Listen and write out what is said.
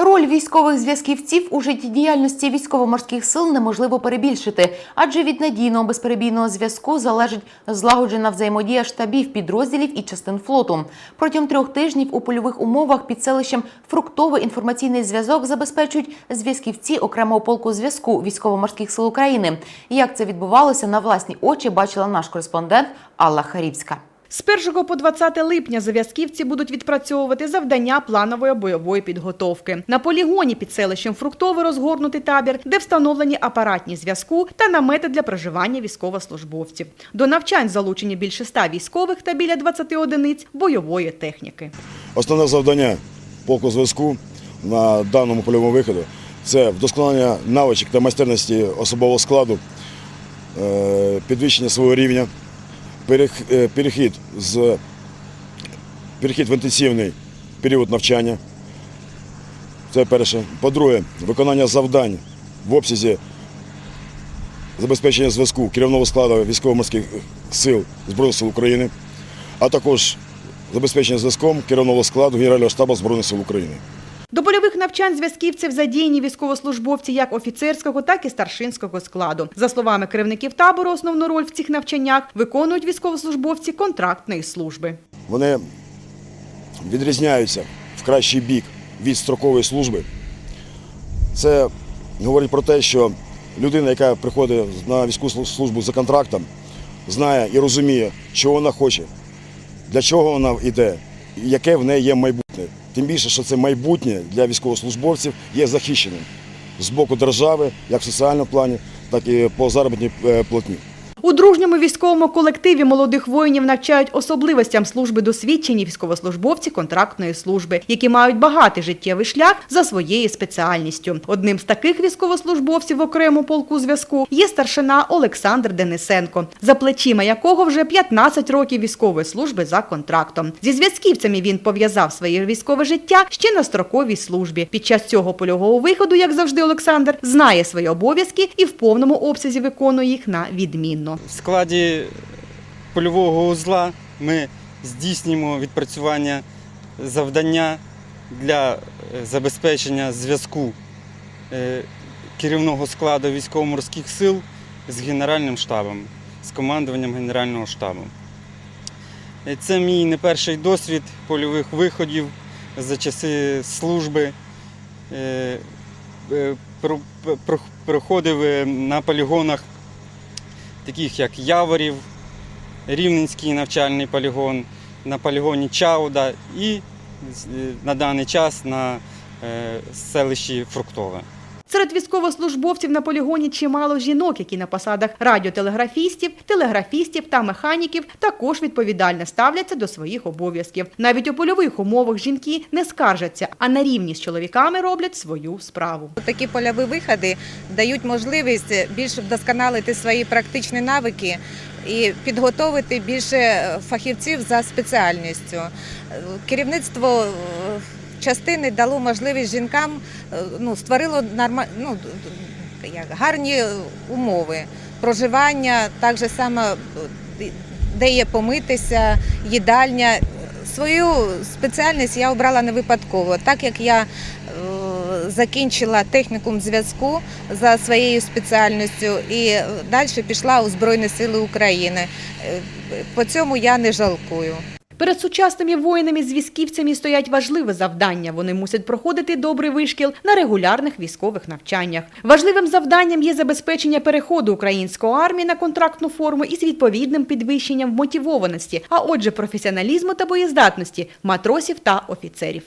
Роль військових зв'язківців у життєдіяльності військово-морських сил неможливо перебільшити, адже від надійного безперебійного зв'язку залежить злагоджена взаємодія штабів, підрозділів і частин флоту. Протягом трьох тижнів у польових умовах під селищем Фруктовий інформаційний зв'язок забезпечують зв'язківці окремого полку зв'язку військово-морських сил України. Як це відбувалося на власні очі, бачила наш кореспондент Алла Харівська. З 1 по 20 липня зав'язківці будуть відпрацьовувати завдання планової бойової підготовки. На полігоні під селищем Фруктове розгорнутий табір, де встановлені апаратні зв'язку та намети для проживання військовослужбовців. До навчань залучені більше 100 військових та біля 20 одиниць бойової техніки. Основне завдання полку зв'язку на даному польовому виходу це вдосконалення навичок та майстерності особового складу, е, підвищення свого рівня, перехід з перехід в інтенсивний період навчання. Це перше. По-друге, виконання завдань в обсязі забезпечення зв'язку керівного складу військово-морських сил Збройних сил України, а також забезпечення зв'язком керівного складу Генерального штабу Збройних сил України. До польових навчань зв'язківців задіяні військовослужбовці як офіцерського, так і старшинського складу. За словами керівників табору, основну роль в цих навчаннях виконують військовослужбовці контрактної служби. Вони відрізняються в кращий бік від строкової служби. Це говорить про те, що людина, яка приходить на військову службу за контрактом, знає і розуміє, що вона хоче, для чого вона йде, яке в неї є майбутнє. Тим більше, що це майбутнє для військовослужбовців є захищеним з боку держави, як в соціальному плані, так і по заробітній е, платні. У дружньому військовому колективі молодих воїнів навчають особливостям служби досвідчені військовослужбовці контрактної служби, які мають багатий життєвий шлях за своєю спеціальністю. Одним з таких військовослужбовців в окремому полку зв'язку є старшина Олександр Денисенко, за плечима якого вже 15 років військової служби за контрактом. Зі зв'язківцями він пов'язав своє військове життя ще на строковій службі. Під час цього польового виходу, як завжди, Олександр знає свої обов'язки і в повному обсязі виконує їх на відмінно. В складі польового узла ми здійснюємо відпрацювання завдання для е, забезпечення зв'язку е, керівного складу військово-морських сил з Генеральним штабом, з командуванням Генерального штабу. Е, Це мій не перший досвід польових виходів за часи служби. Про- про- Проходив на полігонах таких як Яворів, Рівненський навчальний полігон, на полігоні Чауда і е, на даний час на е, селищі Фруктове. Серед військовослужбовців на полігоні чимало жінок, які на посадах радіотелеграфістів, телеграфістів та механіків також відповідально ставляться до своїх обов'язків. Навіть у польових умовах жінки не скаржаться, а на рівні з чоловіками роблять свою справу. Такі польові виходи дають можливість більш вдосконалити свої практичні навики і підготовити більше фахівців за спеціальністю. Керівництво е, частини дало можливість жінкам, е, ну, створило норма... ну, гарні умови проживання, так же само, е, де є помитися, їдальня. Свою спеціальність я обрала не випадково, так як я е, закінчила технікум зв'язку за своєю спеціальністю і далі пішла у Збройні Сили України. Е, По цьому я не жалкую. Перед сучасними воїнами зв'язківцями стоять важливе завдання. Вони мусять проходити добрий вишкіл на регулярних військових навчаннях. Важливим завданням є забезпечення переходу української армії на контрактну форму із відповідним підвищенням мотивованості, а отже, професіоналізму та боєздатності матросів та офіцерів.